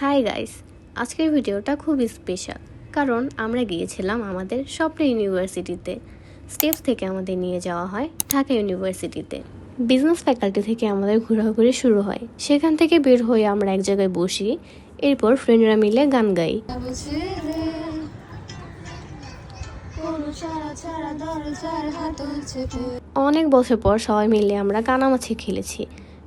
Hi guys আজকের ভিডিওটা খুব স্পেশাল কারণ আমরা গিয়েছিলাম আমাদের স্বপ্ন ইউনিভার্সিটিতে। স্টেপস থেকে আমাদের নিয়ে যাওয়া হয় ঢাকা ইউনিভার্সিটিতে। বিজনেস ফ্যাকাল্টি থেকে আমাদের ঘোরাঘুরি শুরু হয়। সেখান থেকে বের হয়ে আমরা এক জায়গায় বসি, এরপর ফ্রেন্ডরা মিলে গান গাই। অনেক বছর পর সবাই মিলে আমরা কানামাছি খেলেছি।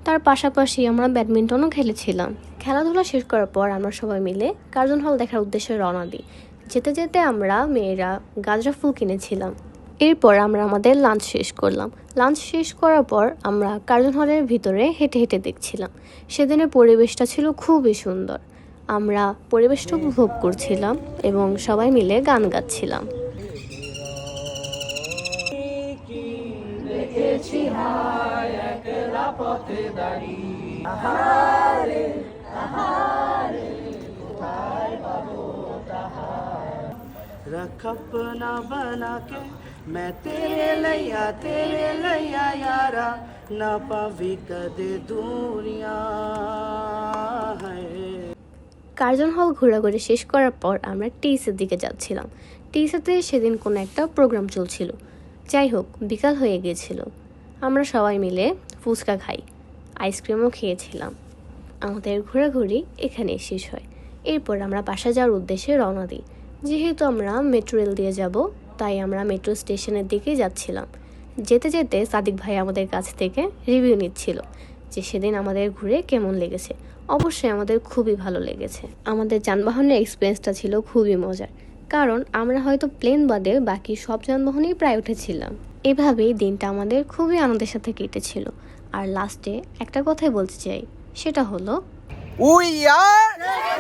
তার পাশাপাশি আমরা ব্যাডমিন্টনও খেলেছিলাম। খেলাধুলা শেষ করার পর আমরা সবাই মিলে কার্জন হল দেখার উদ্দেশ্যে রওনা দিই। যেতে যেতে আমরা মেয়েরা গাজরা ফুল কিনেছিলাম। এরপর আমরা আমাদের লাঞ্চ শেষ করলাম। লাঞ্চ শেষ করার পর আমরা কার্জন হলের ভিতরে হেঁটে হেঁটে দেখছিলাম। সেদিনের পরিবেশটা ছিল খুবই সুন্দর। আমরা পরিবেশটা উপভোগ করছিলাম এবং সবাই মিলে গান গাচ্ছিলাম। रख अपना बना के मैं तेरे लैया तेरे लैया यारा ना पावी कदे दूरिया है কার্জন হল ঘোরাঘুরি শেষ করার পর আমরা টিসের দিকে যাচ্ছিলাম টিসেতে সেদিন কোনো একটা প্রোগ্রাম চলছিল যাই হোক বিকাল হয়ে গিয়েছিল আমরা সবাই মিলে ফুচকা খাই। আইসক্রিমও খেয়েছিলাম। আমাদের ঘোরাঘুরি এখানে শেষ হয়। এরপর আমরা বাসা যাওয়ার উদ্দেশ্যে রওনা দিই। যেহেতু আমরা মেট্রো রেল দিয়ে যাব, তাই আমরা মেট্রো স্টেশনের দিকে যাচ্ছিলাম। যেতে যেতে সাদিক ভাই আমাদের কাছ থেকে রিভিউ নিচ্ছিল যে সেদিন আমাদের ঘুরে কেমন লেগেছে। অবশ্যই আমাদের খুবই ভালো লেগেছে। আমাদের যানবাহনের এক্সপিরিয়েন্সটা ছিল খুবই মজার। কারণ আমরা হয়তো প্লেন বাদে বাকি সব যানবাহনেই প্রায় উঠেছিলাম। এভাবেই দিনটা আমাদের খুবই আনন্দের সাথে কেটেছিল। আর লাস্টে একটা কথাই বলতে চাই, সেটা হলো, উই are